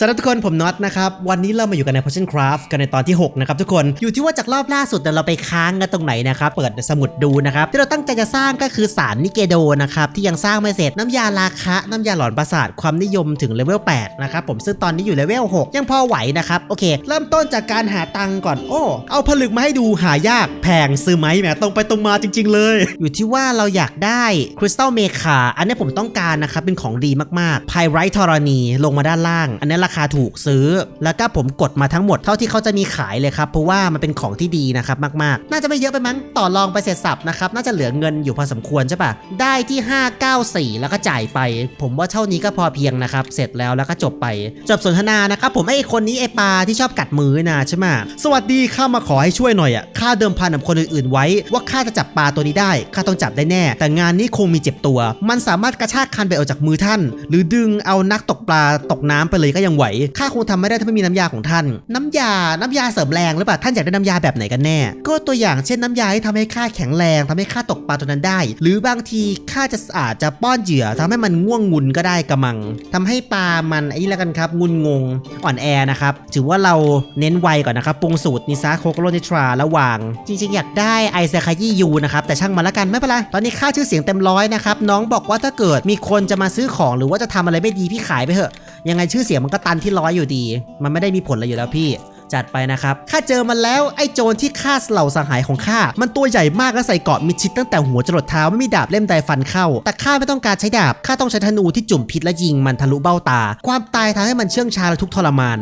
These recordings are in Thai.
สำหรับทุกคนผมน็อตนะครับ วันนี้เรามาอยู่กันใน Potion Craft กันในตอนที่ 6 นะครับทุกคนอยู่ที่ว่าจากรอบล่าสุดเนี่เราไปค้างกันตรงไหนนะครับ เปิดสมุดดูนะครับ ที่เราตั้งใจจะสร้างก็คือสารนิเกโดนะครับ ที่ยังสร้างไม่เสร็จ น้ำยาราคะ น้ำยาหลอนประสาทความนิยมถึงเลเวล 8 นะครับ ผมซึ่งตอนนี้อยู่เลเวล 6 ยังพอไหวนะครับ โอเค เริ่มต้นจากการหาตังก่อนโอ้เอาผลึกมาให้ดูหายากแพงซื้อไหมแหมตรงไปตรงมาจริง ๆ เลย อยู่ที่ว่าเราอยากได้คริสตัลเมคาอันนี้ผมต้องการนะครับเป็นของดีมากๆไพไรท์ธรณีลงมาด้านล่างอันนี้ราคาถูกซื้อ แล้วก็ผมกดมาทั้งหมดเท่าที่เขาจะมีขายเลยครับ เพราะว่ามันเป็นของที่ดีนะครับมากๆ น่าจะไม่เยอะไปมั้งต่อรองไปเสร็จสับนะครับน่าจะเหลือเงินอยู่พอสมควรใช่ปะได้ที่ 594 แล้วก็จ่ายไป ผมว่าเท่านี้ก็พอเพียงนะครับเสร็จแล้วแล้วก็จบไป จบสนทนานะครับผมไอ้คนนี้ไอ้ปลาที่ชอบกัดมือนะใช่ไหมสวัสดีข้ามาขอให้ช่วยหน่อยอะข้าเดิมพันกับคนอื่นๆไว้ ว่าข้าจะจับปลาตัวนี้ได้ข้าต้องจับได้แน่ แต่งานนี้คงมีเจ็บตัว มันสามารถกระชากคันไปออกจากมือท่าน หรือดึงเอานักตกปลาตกน้ำไปเลยก็ยังไหว ข้าคงทำไม่ได้ถ้าไม่มีน้ำยาของท่าน น้ำยา น้ำยาเสริมแรงหรือเปล่า ท่านอยากได้น้ำยาแบบไหนกันแน่ ก็ตัวอย่างเช่นน้ำยาที่ทำให้ข้าแข็งแรงทำให้ข้าตกปลาตัวนั้นได้ หรือบางทีข้าจะอาจจะป้อนเหยื่อทำให้มันง่วงงุนก็ได้กระมังทำให้ปลามันไอ้นี่แล้วกันครับงุนงงอ่อนแอนะครับถือว่าเราเน้นไวก่อนนะครับปรุงสูตรนิซาโคโกโรนิทราแล้ววาง จริงๆ อยากได้ไอเซคายี่ยูนะครับแต่ช่างมันละกันไม่เป็นไรตอนนี้ค่าชื่อเสียงเต็มร้อยนะครับน้องบอกว่าถ้าเกิดมีคนจะมาซื้อของหรือว่าจะทำอะไรไม่ดีพี่ขายไปเถอะยังไงชื่อเสียงมันก็ตันที่ร้อยอยู่ดี มันไม่ได้มีผลอะไรอยู่แล้วพี่จัดไปนะครับ ข้าเจอมันแล้วไอ้โจรที่ฆ่าเหล่าสังหายของข้า มันตัวใหญ่มากและใส่เกาะมิดชิดตั้งแต่หัวจรดเท้าไม่มีดาบเล่มใดฟันเข้า แต่ข้าไม่ต้องการใช้ดาบ ข้าต้องใช้ธนูที่จุ่มพิษและยิงมันทะลุเบ้าตา ความตายทำให้มันเชื่องชาและทุกทรมาน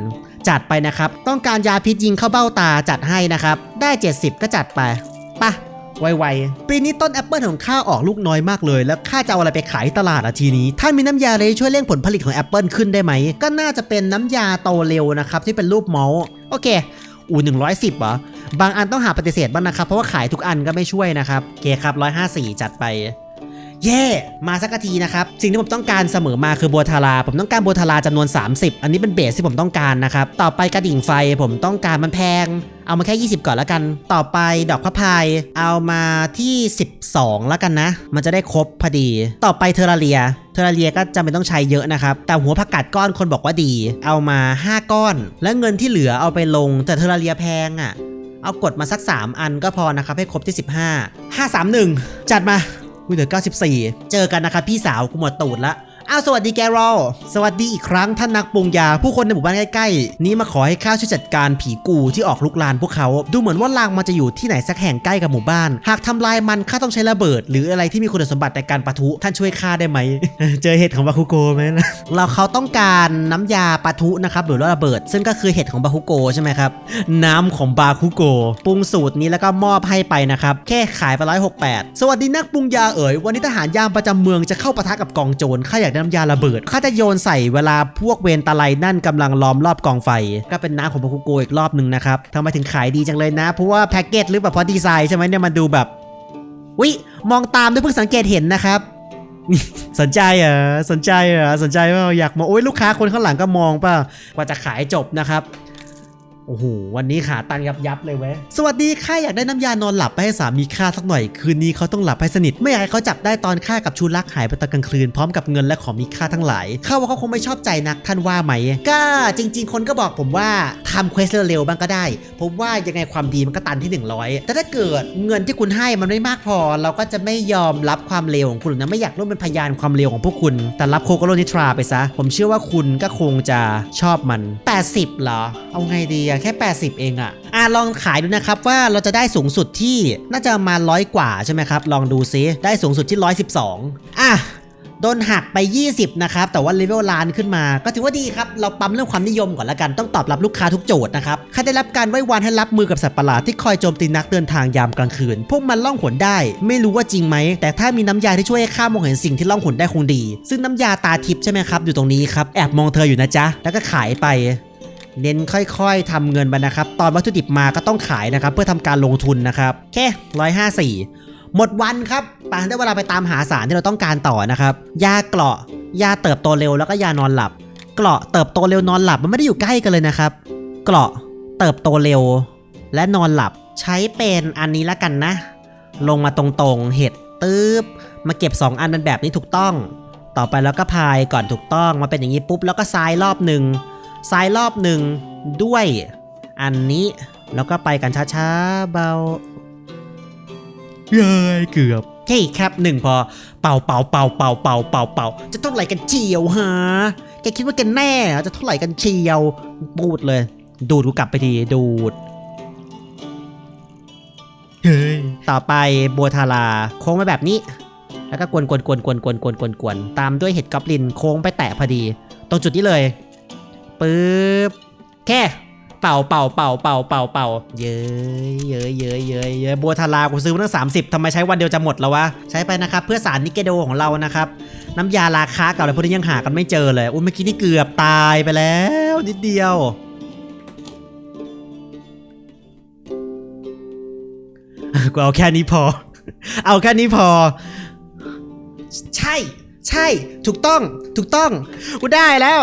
จัดไปนะครับ ต้องการยาพิษยิงเข้าเบ้าตาจัดให้นะครับ ได้ 70 ก็จัดไปปะ ไวๆ ปีนี้ต้นแอปเปิลของข้าออกลูกน้อยมากเลย แล้วข้าจะเอาอะไรไปขายตลาดอะทีนี้ท่านมีน้ำยาอะไรช่วยเร่งผลผลิตของแอปเปิลขึ้นได้ไหม ก็น่าจะเป็นน้ำยาโตเร็วนะครับที่เป็นรูปเมาส์โอเคอูหนึ่งร้อยสิบเหรอบางอันต้องหาปฏิเสธบ้างนะครับ เพราะว่าขายทุกอันก็ไม่ช่วยนะครับ เคครับร้อยห้าสี่จัดไป เย่มาสักทีนะครับ สิ่งที่ผมต้องการเสมอมาคือบัวทารา ผมต้องการบัวทาราจำนวน 30 อันนี้เป็นเบสที่ผมต้องการนะครับ ต่อไปกระดิ่งไฟผมต้องการมันแพง เอามาแค่ 20 ก่อนแล้วกัน ต่อไปดอกพระพาย เอามาที่ 12 แล้วกันนะ มันจะได้ครบพอดี ต่อไปเทอราเรียเทอราเรียก็จำเป็นต้องใช้เยอะนะครับ แต่หัวผักกาดก้อนคนบอกว่าดี เอามา 5 ก้อน แล้วเงินที่เหลือเอาไปลง แต่เทอราเรียแพงอะ่ะ เอากดมาสัก 3 อันก็พอนะครับให้ครบที่ 15 531 จัดมา คุยเหลือ 94 เจอกันนะครับพี่สาวกูหมดตูดละ อ้าวสวัสดีแกรอลสวัสดีอีกครั้งท่านนักปรุงยา ผู้คนในหมู่บ้านใกล้ๆ นี้มาขอให้ข้าช่วยจัดการผีกูที่ออกลุกลานพวกเขา ดูเหมือนว่าลางมันจะอยู่ที่ไหนสักแห่งใกล้กับหมู่บ้าน หากทำลายมันข้าต้องใช้ระเบิด หรืออะไรที่มีคุณสมบัติในการปะทุท่านช่วยข้าได้ไหม เจอเห็ดของบาคุโกไหมล่ะเราเขาต้องการน้ำยาปะทุนะครับหรือว่าระเบิด ซึ่งก็คือเห็ดของบาคุโกใช่ไหมครับน้ำของบาคุโกปรุงสูตรนี้แล้วก็มอบให้ไปนะครับแค่ขายไปร้อยหกแปดสวัสดีนักปรุงยาเอ๋ยวันนี้ทหารยามประจำเมืองจะเข้าปะทะกับกองโจรข้าอยากน้ำยาระเบิดข้าจะโยนใส่เวลาพวกเวรตาไลนั่นกำลังล้อมรอบกองไฟ ก็เป็นน้ำของพาคุโกอีกรอบหนึ่งนะครับทำไมถึงขายดีจังเลยนะ เพราะว่าแพ็กเกจหรือแบบพอดีไซน์ใช่ไหมเนี่ยมันดูแบบวิมองตามด้วยเพิ่งสังเกตเห็นนะครับสนใจเหรอสนใจเหรอสนใจว่าอยากมองโอ้ยลูกค้าคนข้างหลังก็มองป่ะกว่าจะขายจบนะครับ โอ้โห วันนี้ขาตังยับยับเลยเว้ย สวัสดีข้าอยากได้น้ำยานอนหลับไปให้สามีข้าสักหน่อย คืนนี้เขาต้องหลับให้สนิท ไม่อยากให้เขาจับได้ตอนข้ากับชูรักหายไปตอนกลางคืนพร้อมกับเงินและของมีค่าทั้งหลายข้าว่าเขาคงไม่ชอบใจนักท่านว่าไหม ก็จริง ๆ คนก็บอกผมว่าทำเควสเร็วๆบ้างก็ได้ ผมว่ายังไงความดีมันก็ตันที่ 100 แต่ถ้าเกิดเงินที่คุณให้มันไม่มากพอ เราก็จะไม่ยอมรับความเลวของคุณนะไม่อยากร่วมเป็นพยานความเลวของพวกคุณ แต่รับโคโกโรนิทราไปซะ ผมเชื่อว่าคุณก็คงจะชอบมัน 80เหรอ เอาไงดีอะแค่ 80 เองอะอะลองขายดูนะครับว่าเราจะได้สูงสุดที่น่าจะมาร้อยกว่าใช่ไหมครับ ลองดูซิได้สูงสุดที่ 112 อะโดนหักไป 20 นะครับ แต่ว่าเลเวลล้านขึ้นมา ก็ถือว่าดีครับ เราปั๊มเรื่องความนิยมก่อนละกัน ต้องตอบรับลูกค้าทุกโจทย์นะครับใครได้รับการไว้วานให้รับมือกับสัตว์ประหลาดที่คอยโจมตีนักเดินทางยามกลางคืน พวกมันล่องหนได้ ไม่รู้ว่าจริงไหม แต่ถ้ามีน้ำยาที่ช่วยให้ข้ามองเห็นสิ่งที่ล่องหนได้คงดี ซึ่งน้ำยาตาทิพย์ใช่ไหมครับ อยู่ตรงนี้ครับ แอบมองเธออยู่นะจ๊ะ แล้วก็ขายไป เน้นค่อยๆทำเงินไปนะครับ ตอนวัตถุดิบมาก็ต้องขายนะครับ เพื่อทำการลงทุนนะครับแค่ร้อยห้าสี่หมดวันครับไปได้เวลาไปตามหาสารที่เราต้องการต่อนะครับ ยาเกราะ ยาเติบโตเร็วแล้วก็ยานอนหลับ เกราะเติบโตเร็วนอนหลับมันไม่ได้อยู่ใกล้กันเลยนะครับ เกราะเติบโตเร็ว และนอนหลับใช้เป็นอันนี้ละกันนะ ลงมาตรงๆ เห็ดตืบมาเก็บ 2 อันเป็นแบบนี้ถูกต้อง ต่อไปแล้วก็พายก่อนถูกต้องมาเป็นอย่างนี้ปุ๊บแล้วก็ซ้ายรอบหนึ่ง ซ้ายรอบหนึ่งด้วยอันนี้แล้วก็ไปกันช้าๆเบาเย้ยเกือบเฮ้ครับหนึ่งพอเป่าเป่าเป่าเป่าเป่าเป่าเป่าจะเท่าไหร่กันเชียวฮะแกคิดว่ากันแน่จะเท่าไหร่กันเชียวปูดเลย ดูดกูกลับไปทีดูดเฮ้ยต่อไปบัวทาราโค้งไปแบบนี้ แล้วก็กวนกวนกวนกวนกวนกวนกวนตามด้วยเห็ดกอบลินโค้งไปแตะพอดี ตรงจุดนี้เลย ปึ๊บแค่เป่าเป่าเป่าเป่าเป่าเป่าเย้ยเย้ยเย้ยเย้ยเย้ยบัวทารากูซื้อมาตั้งสามสิบทำไมใช้วันเดียวจะหมดแล้ววะ ใช้ไปนะครับ เพื่อสารนิเกโดของเรานะครับ น้ำยาราคาเก่าอะไรพวกนี้ยังหากันไม่เจอเลยอุ้ยเมื่อกี้นี่เกือบตายไปแล้ว นิดเดียวกูเอาแค่นี้พอ เอาแค่นี้พอ ใช่ ใช่ ถูกต้อง ถูกต้อง กูได้แล้ว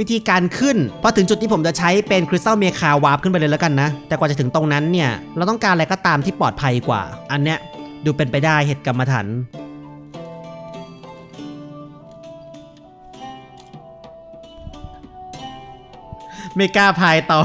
วิธีการขึ้นพอถึงจุดที่ผมจะใช้เป็นคริสตัลเมคาวาร์ปขึ้นไปเลยแล้วกันนะ แต่กว่าจะถึงตรงนั้นเนี่ย เราต้องการอะไรก็ตามที่ปลอดภัยกว่า อันเนี้ยดูเป็นไปได้เหตุกรรมฐานไม่กล้าพายต่อ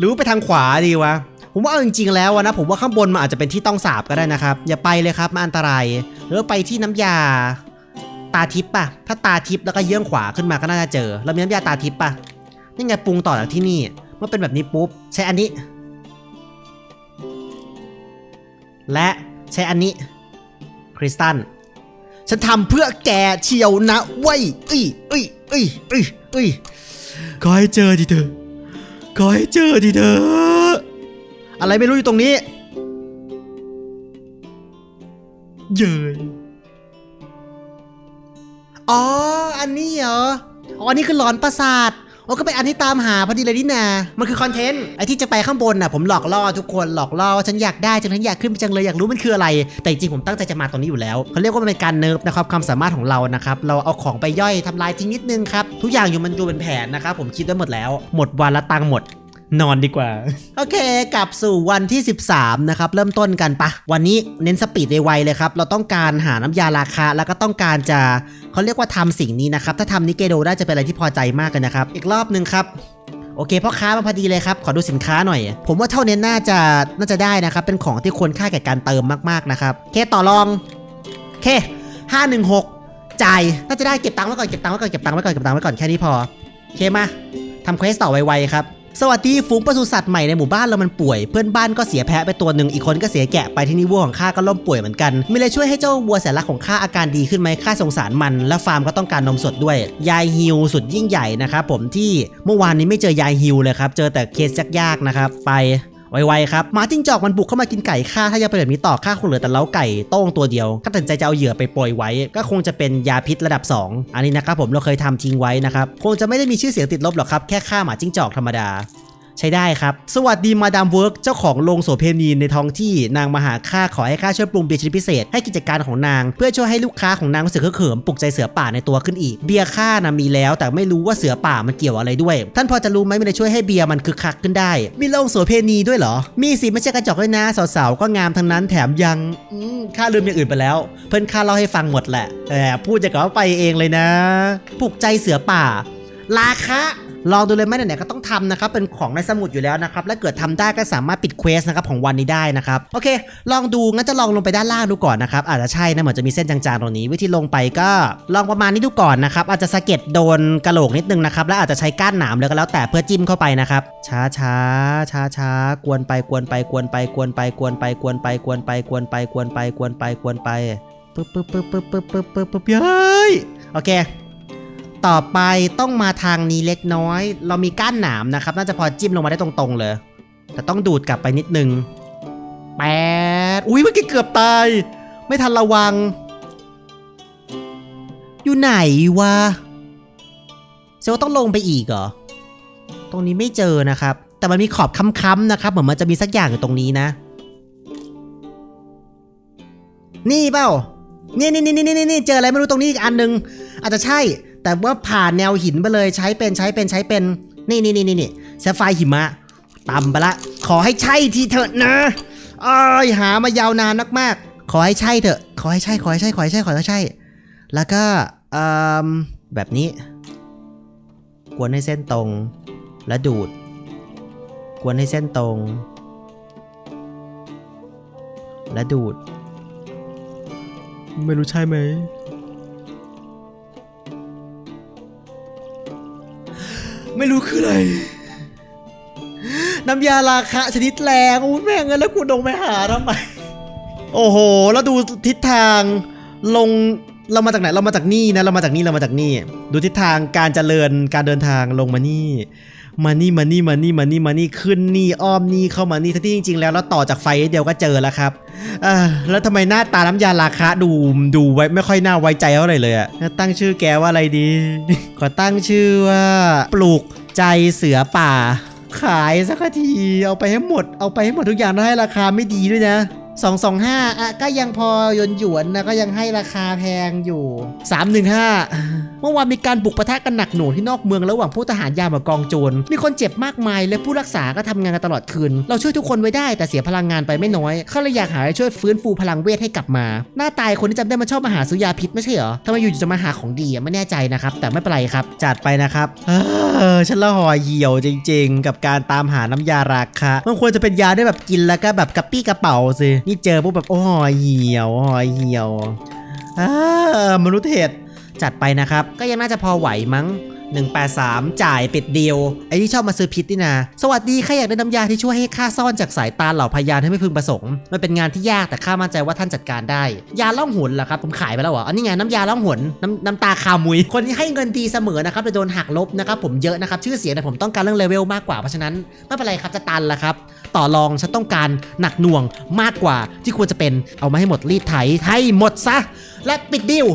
หรือไปทางขวาดีวะ ผมว่าเอาจริงๆแล้วอะนะผมว่าข้างบนมันอาจจะเป็นที่ต้องสาบก็ได้นะครับ อย่าไปเลยครับมันอันตรายหรือว่าไปที่น้ำยา ตาทิพย์ป่ะ ถ้าตาทิพย์แล้วก็เยื่องขวาขึ้นมาก็น่าจะเจอเรามีน้ำยาตาทิพย์ป่ะนี่ไงปรุงต่อจากที่นี่เมื่อเป็นแบบนี้ปุ๊บใช้อันนี้ และใช้อันนี้คริสตัลฉันทำเพื่อแกเชียวนะเว้ยเอ้ยเอ้ยเอ้ยเอ้ยเอ้ยขอให้เจอทีเถอะ ขอให้เจอทีเถอะอะไรไม่รู้อยู่ตรงนี้ เย้ยอ๋อ อันนี้เหรอ อ๋ออันนี้คือหลอนประสาท อ๋อก็เป็นอันที่ตามหาพอดีเลยนี่นา มันคือคอนเทนต์ไอที่จะไปข้างบนน่ะผมหลอกล่อทุกคนหลอกล่อว่าฉันอยากได้จังฉันอยากขึ้นไปจังเลยอยากรู้มันคืออะไร แต่จริงๆผมตั้งใจจะมาตรงนี้อยู่แล้วเขาเรียกว่ามันเป็นการเนิร์ฟนะครับความสามารถของเรานะครับเราเอาของไปย่อยทำลายทิ้งนิดนึงครับทุกอย่างอยู่มันดูเป็นแผนนะครับผมคิดไว้หมดแล้ว หมดวันละตังค์หมด นอนดีกว่า โอเค กลับสู่วันที่ 13 นะครับ เริ่มต้นกันปะ วันนี้เน้นสปีดไวๆเลยครับ เราต้องการหาน้ำยาราคา แล้วก็ต้องการจะเขาเรียกว่าทำสิ่งนี้นะครับ ถ้าทำนิเกโดได้จะเป็นอะไรที่พอใจมากเลยนะครับ อีกรอบหนึ่งครับโอเคพ่อค้ามาพอดีเลยครับ ขอดูสินค้าหน่อย ผมว่าเท่านี้น่าจะน่าจะได้นะครับ เป็นของที่ควรค่าแก่การเติมมากๆนะครับเคต่อรองเค516จ่ายน่าจะได้เก็บตังค์ไว้ก่อนเก็บตังค์ไว้ก่อนเก็บตังค์ไว้ก่อนเก็บตังค์ไว้ก่อนแค่นี้พอโอเคมาทำเควสต่อไวๆครับ สวัสดีฝูงปศุสัตว์ใหม่ในหมู่บ้านเรามันป่วย เพื่อนบ้านก็เสียแพะไปตัวหนึ่งอีกคนก็เสียแกะไปที่นี่วัวของข้าก็ล่มป่วยเหมือนกันมีอะไรช่วยให้เจ้าวัวแสนรักของข้าอาการดีขึ้นไหมข้าสงสารมันและฟาร์มก็ต้องการนมสดด้วย ยายฮิวสุดยิ่งใหญ่นะครับผมที่เมื่อวานนี้ไม่เจอยายฮิวเลยครับเจอแต่เคสยากๆนะครับไป ไวๆครับหมาจิ้งจอกมันบุกเข้ามากินไก่ข้าถ้ายังเป็นแบบนี้ต่อข้าคงเหลือแต่เล้าไก่โต้งตัวเดียว ก็ตัดสินใจจะเอาเหยื่อไปปล่อยไว้ ก็คงจะเป็นยาพิษระดับ 2 อันนี้นะครับผมเราเคยทำทิ้งไว้นะครับคงจะไม่ได้มีชื่อเสียงติดลบหรอกครับแค่ฆ่าหมาจิ้งจอกธรรมดา ใช้ได้ครับ สวัสดีมาดามเวิร์กเจ้าของโรงโสเพณีในท้องที่นางมาหาข้าขอให้ข้าช่วยปรุงเบียร์ชนิดพิเศษให้กิจการของนาง เพื่อช่วยให้ลูกค้าของนางรู้สึกเหิมปลุกใจเสือป่าในตัวขึ้นอีก เบียร์ข้านะมีแล้ว แต่ไม่รู้ว่าเสือป่ามันเกี่ยวอะไรด้วย ท่านพอจะรู้ไหมมันจะช่วยให้เบียร์มันคึกคักขึ้นได้ มีโรงโสเพณีด้วยเหรอ มีสิไม่ใช่กระจอกด้วยนะสาวๆก็งามทั้งนั้นแถมยังอข้าลืมอย่างอื่นไปแล้ว เพื่อนข้าเล่าให้ฟังหมดแหละแต่พูดจะกับว่าไปเองเลยนะ ปลุกใจเสือป่า ราคาลองดูเลยไหมไหนๆก็ต้องทำนะครับ เป็นของในสมุดอยู่แล้วนะครับ และเกิดทำได้ก็สามารถปิดเควสนะครับของวันนี้ได้นะครับ โอเค ลองดูงั้นจะลองลงไปด้านล่างดูก่อนนะครับ อาจจะใช่นะเหมือนจะมีเส้นจางๆตรงนี้ วิธีลงไปก็ลองประมาณนี้ดูก่อนนะครับ อาจจะสะเก็ดโดนกระโหลกนิดนึงนะครับ และอาจจะใช้ก้านหนามเลยก็แล้วแต่เพื่อจิ้มเข้าไปนะครับช้าช้าช้าช้ากวนไปกวนไปกวนไปกวนไปกวนไปกวนไปกวนไปกวนไปกวนไปกวนไปกวนไปปึ๊บปึ๊บปึ๊บปึ๊บปึ๊บปึ๊บปึ๊บปึ๊บเย้ยโอเค ต่อไปต้องมาทางนี้เล็กน้อย เรามีก้านหนามนะครับ น่าจะพอจิ้มลงมาได้ตรงๆเลย แต่ต้องดูดกลับไปนิดนึงแปดอุ้ยเมื่อกี้เกือบตาย ไม่ทันระวัง อยู่ไหนวะเซลว่าต้องลงไปอีกเหรอ ตรงนี้ไม่เจอนะครับ แต่มันมีขอบค้ำๆนะครับ เหมือนมันจะมีสักอย่างอยู่ตรงนี้นะ นี่เปล่านี่นี่นี่นี่นี่เจออะไรไม่รู้ตรงนี้อีกอันหนึง อาจจะใช่ แต่ว่าผ่านแนวหินไปเลยใช้เป็นใช้เป็นใช้เป็น นี่นี่นี่นี่นี่แซฟไฟหิมะต่ำไปละ ขอให้ใช่ทีเถอะนะอ้ายหามายาวนานมากๆ ขอให้ใช่เถอะ ขอให้ใช่ ขอให้ใช่ ขอให้ใช่ ขอให้ใช่ แล้วก็แบบนี้ กวนให้เส้นตรง แล้วดูด กวนให้เส้นตรง และดูด ไม่รู้ใช่ไหม ไม่รู้คืออะไร น้ำยาราคะชนิดแรงอู้แม่งเงินแล้วกูลงไปหาทำไม โอ้โห แล้วดูทิศทางลงเรามาจากไหนเรามาจากนี่นะเรามาจากนี่เรามาจากนี่ ดูทิศทางการเจริญการเดินทางลงมานี่ มานี่มานี่มานี่มานี่มานี่ขึ้นนี่อ้อมนี่เข้ามานี่ทั้งที่จริง ๆ แล้วแล้วต่อจากไฟเดียวก็เจอแล้วครับอ่าแล้วทำไมหน้าตาน้ำยาราคะดูดูไว้ไม่ค่อยน่าไว้ใจเท่าไหร่เลยอะตั้งชื่อแกว่าอะไรดี ขอตั้งชื่อว่าปลูกใจเสือป่า ขายสักทีเอาไปให้หมด เอาไปให้หมดทุกอย่างแล้วให้ราคาไม่ดีด้วยนะ 225อะก็ยังพอหยนหยวนนะก็ยังให้ราคาแพงอยู่315เมื่อวานมีการบุกปะทะกันหนักหน่วงที่นอกเมืองระหว่างผู้ทหารยามกับกองโจรมีคนเจ็บมากมายและผู้รักษาก็ทำงานกันตลอดคืน เราช่วยทุกคนไว้ได้แต่เสียพลังงานไปไม่น้อยเขาเลยอยากหาอะไรช่วยฟื้นฟูพลังเวทให้กลับมา หน้าตายคนที่จำได้มันชอบมาหาซื้อยาพิษไม่ใช่เหรอทำไมอยู่จะมาหาของดีไม่แน่ใจนะครับ แต่ไม่เป็นไรครับ จัดไปนะครับเออฉันละห่อเหี่ยวจริง ๆ กับการตามหาน้ำยาราคะมันควรจะเป็นยาได้แบบกินแล้วก็แบบกระปี้กระเป๋าสินี่เจอพวกแบบโอ้ห่อเหี่ยวห่อเหี่ยวอ่ามนุษย์เห็ดจัดไปนะครับ ก็ยังน่าจะพอไหวมั้ง 183 จ่ายปิดเดียว ไอ้ที่ชอบมาซื้อพิษนี่นะ สวัสดีข้าอยากได้น้ำยาที่ช่วยให้ข้าซ่อนจากสายตาเหล่าพยานให้ไม่พึงประสงค์ มันเป็นงานที่ยากแต่ข้ามั่นใจว่าท่านจัดการได้ ยาล่องหนเหรอครับ ผมขายไปแล้วเหรออันนี้ไงน้ำยาล่องหนน้ำน้ำตาคามุย คนที่ให้เงินดีเสมอนะครับแต่โดนหักลบนะครับผมเยอะนะครับชื่อเสียงแต่ผมต้องการเรื่องเลเวลมากกว่าเพราะฉะนั้นไม่เป็นไรครับจะตันละครับ ต่อรองฉันต้องการหนักหน่วงมากกว่าที่ควรจะเป็นเอามาให้หมดรีดไถให้หมดซะ และปิดดิว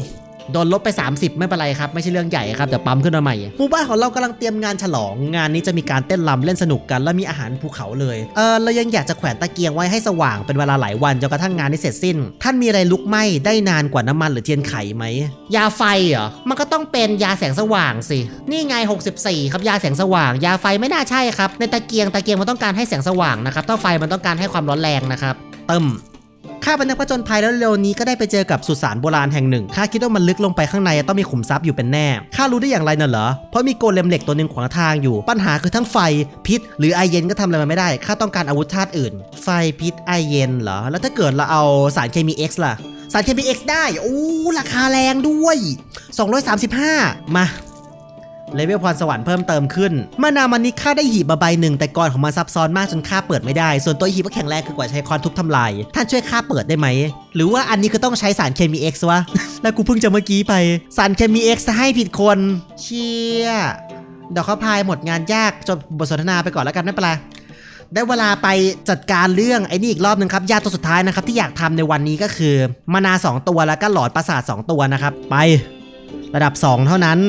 โดนลบไป 30 ไม่เป็นไรครับ ไม่ใช่เรื่องใหญ่ครับ เดี๋ยวปั๊มขึ้นมาใหม่หมู่บ้านของเรากำลังเตรียมงานฉลอง งานนี้จะมีการเต้นรำเล่นสนุกกันและมีอาหารภูเขาเลยเออเรายังอยากจะแขวนตะเกียงไว้ให้สว่างเป็นเวลาหลายวันจนกระทั่งงานนี้เสร็จสิ้น ท่านมีอะไรลุกไหม้ได้นานกว่าน้ำมันหรือเทียนไขไหมยาไฟเหรอมันก็ต้องเป็นยาแสงสว่างสินี่ไง 64 ครับยาแสงสว่าง ยาไฟไม่น่าใช่ครับในตะเกียงตะเกียงมันต้องการให้แสงสว่างนะครับถ้าไฟมันต้องการให้ความร้อนแรงนะครับเติม ข้าเป็นนักผจญภัยแล้วเร็วนี้ก็ได้ไปเจอกับสุสานโบราณแห่งหนึ่งข้าคิดว่ามันลึกลงไปข้างในต้องมีขุมทรัพย์อยู่เป็นแน่ข้ารู้ได้อย่างไรน่ะเหรอเพราะมีโกเลมเหล็กตัวหนึ่งขวางทางอยู่ ปัญหาคือทั้งไฟพิษ หรือไอเย็นก็ทำอะไรมันไม่ได้ข้าต้องการอาวุธธาตุอื่น ไฟพิษไอเย็นเหรอแล้วถ้าเกิดเราเอาสารเคมี X ล่ะสารเคมี X ได้ โอ้ ราคาแรงด้วย 235 มา เลเวลพรสวรรค์เพิ่มเติมขึ้น มานามันนี้ค่าได้หีบมาใบหนึ่งแต่ก่อนของมันซับซ้อนมากจนค่าเปิดไม่ได้ ส่วนตัวหีบก็แข็งแรงคือกว่าใช้คอนทุบทำลาย ท่านช่วยค่าเปิดได้ไหม หรือว่าอันนี้คือต้องใช้สารเคมี X วะ แล้วกูเพิ่งจะเมื่อกี้ไป สารเคมี X ให้ผิดคน เชี่ยเดี๋ยวเขาพายหมดงานยากจบบทสนทนาไปก่อนแล้วกันไม่เป็นไรได้เวลาไปจัดการเรื่องไอ้นี่อีกรอบหนึ่งครับยาตัวสุดท้ายนะครับที่อยากทำในวันนี้ก็คือมานา 2 ตัวแล้วก็หลอดประสาท 2 ตัวนะครับ ไประดับ 2 เท่านั้น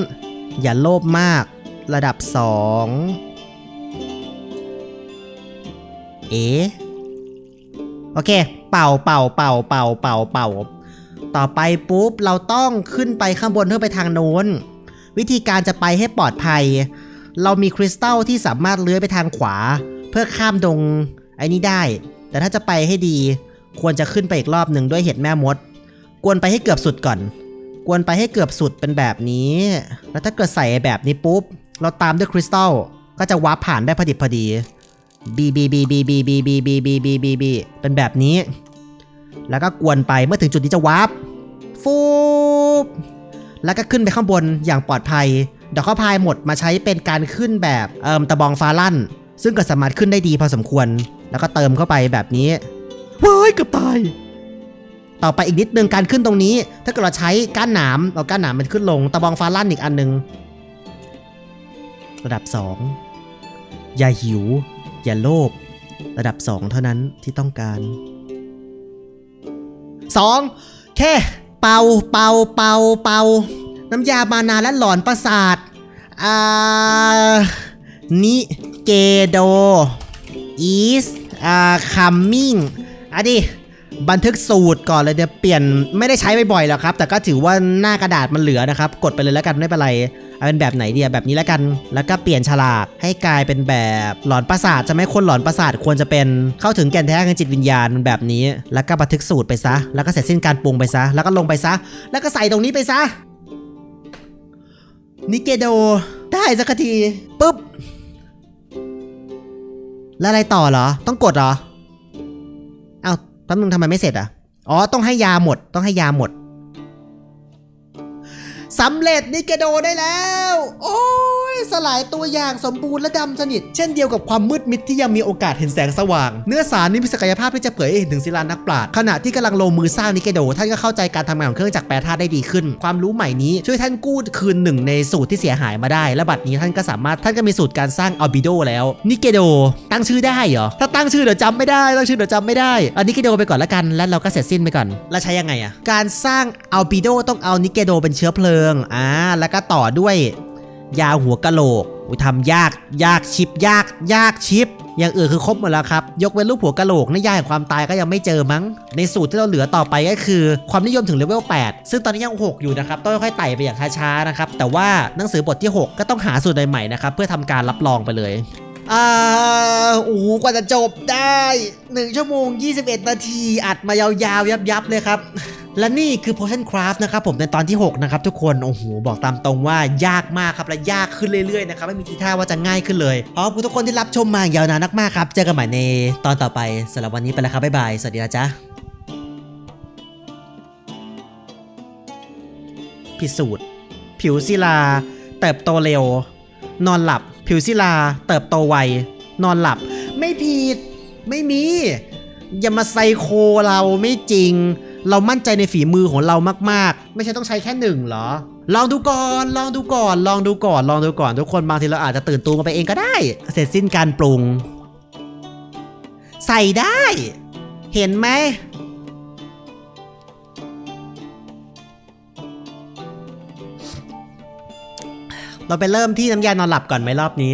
อย่าโลภมาก ระดับ 2 เอ๋โอเค เป่าเป่าเป่าเป่าเป่าเป่า ต่อไปปุ๊บ เราต้องขึ้นไปข้างบนเพื่อไปทางโน้น วิธีการจะไปให้ปลอดภัย เรามีคริสตัลที่สามารถเลื้อยไปทางขวา เพื่อข้ามดงไอ้นี้ได้ แต่ถ้าจะไปให้ดี ควรจะขึ้นไปอีกรอบหนึ่งด้วยเห็ดแม่มด กวนไปให้เกือบสุดก่อน กวนไปให้เกือบสุดเป็นแบบนี้ แล้วถ้าเกิดใส่แบบนี้ปุ๊บ เราตามด้วยคริสตัลก็จะวาร์ปผ่านได้พอดิบพอดีบีบีบีบีบีบีบีบีบีบีบีบีเป็นแบบนี้ แล้วก็กวนไปเมื่อถึงจุดนี้จะวาร์ปฟูบแล้วก็ขึ้นไปข้างบนอย่างปลอดภัยดี๋ยวเขาพายหมดมาใช้เป็นการขึ้นแบบเอ่มตะบองฟ้าลั่น ซึ่งก็สามารถขึ้นได้ดีพอสมควร แล้วก็เติมเข้าไปแบบนี้เว้ยเกือบตาย ต่อไปอีกนิดนึงการขึ้นตรงนี้ ถ้าเกิดเราใช้ก้านหนามเอาก้านหนามมันขึ้นลง ตะบองฟ้าลั่นอีกอันหนึง ระดับ 2 อย่าหิว อย่าโลภระดับ 2 เท่านั้นที่ต้องการ 2. แค่เป่าเป่าเป่าเป่าน้ำยามานาและหลอนประสาทอ่านิเกโดอีสอ่าคัมมิ่งอะดิ บันทึกสูตรก่อนเลยเดี๋ยวเปลี่ยนไม่ได้ใช้บ่อยๆหรอกครับ แต่ก็ถือว่าหน้ากระดาษมันเหลือนะครับ กดไปเลยแล้วกันไม่เป็นไรเอาเป็นแบบไหนเดียแบบนี้แล้วกัน แล้วก็เปลี่ยนฉลากให้กลายเป็นแบบหลอนประสาทจะไหม่คนหลอนประสาทควรจะเป็นเข้าถึงแก่นแท้ทางจิตวิญญาณมันแบบนี้ แล้วก็บันทึกสูตรไปซะ แล้วก็เสร็จสิ้นการปรุงไปซะ แล้วก็ลงไปซะ แล้วก็ใส่ตรงนี้ไปซะนิเกโดได้สักทีปุ๊บแล้วอะไรต่อเหรอ ต้องกดเหรอ แป๊บนึงทำไมไม่เสร็จอะ อ๋อ ต้องให้ยาหมด ต้องให้ยาหมดสำเร็จนิเกโดได้แล้ว โอ้ยสลายตัวอย่างสมบูรณ์และดำสนิท เช่นเดียวกับความมืดมิดที่ยังมีโอกาสเห็นแสงสว่าง เนื้อสารนี้มีศักยภาพที่จะเผยให้เห็นถึงศิลานักปราชญ์ขณะที่กำลังลงมือสร้างนิเกโด ท่านก็เข้าใจการทำงานของเครื่องจักรแปรธาตุได้ดีขึ้น ความรู้ใหม่นี้ช่วยท่านกู้คืนหนึ่งในสูตรที่เสียหายมาได้ และบัดนี้ท่านก็สามารถท่านก็มีสูตรการสร้างอัลบิโดแล้วนิเกโดตั้งชื่อได้เหรอถ้า ตั้งชื่อเดี๋ยวจำไม่ได้ตั้งชื่อเดี๋ยวจำไม่ได้อานิเกโดไปก่อนละกัน แล้วเราก็เสร็จสิ้นไปก่อน แล้วใช้ยังไงอะการสร้างอัลบิโดต้องเอานิเกโดเป็นเชื้อเพลิงอ่าแล้วก็ต่อด้วยยาหัวกะโหลกอุยทำยากยากชิปยากยากชิป อย่างอื่นคือครบหมดแล้วครับ ยกเว้นรูปหัวกะโหลกนี่ยาแห่งความตายก็ยังไม่เจอมั้ง ในสูตรที่เราเหลือต่อไปก็คือ ความนิยมถึงเลเวล 8 ซึ่งตอนนี้ยัง 6 อยู่นะครับ ต้องค่อยๆไต่ไปอย่างช้าๆนะครับ แต่ว่าหนังสือบทที่ 6 ก็ต้องหาสูตรใหม่ๆนะครับ เพื่อทำการรับรองไปเลย อ่าโอ้โหกว่าจะจบได้ 1 ชั่วโมง 21 นาที อัดมายาวๆ ยับๆ เลยครับ และนี่คือ Potion Craft นะครับผมในตอนที่ 6 นะครับทุกคน โอ้โห บอกตามตรงว่ายากมากครับ และยากขึ้นเรื่อยๆ นะครับ ไม่มีทีท่าว่าจะง่ายขึ้นเลยขอบคุณทุกคนที่รับชมมาอย่างยาวนานมากๆครับ เจอกันใหม่ในตอนต่อไปสำหรับวันนี้ไปแล้วครับบ๊ายบาย สวัสดีนะจ๊ะพิสูจน์ผิวศิลา เติบโตเร็ว นอนหลับ ผิวศิลาเติบโตไวนอนหลับ ไม่ผิด ไม่มี อย่ามาไซโคเราไม่จริง เรามั่นใจในฝีมือของเรามาก ๆ ไม่ใช่ต้องใช้แค่หนึ่งหรอ ลองดูก่อน ลองดูก่อน ลองดูก่อน ลองดูก่อน ทุกคนบางทีเราอาจจะตื่นตัวมาไปเองก็ได้ เสร็จสิ้นการปรุง ใส่ได้ เห็นไหม เราไปเริ่มที่น้ำยานอนหลับก่อนไหมรอบนี้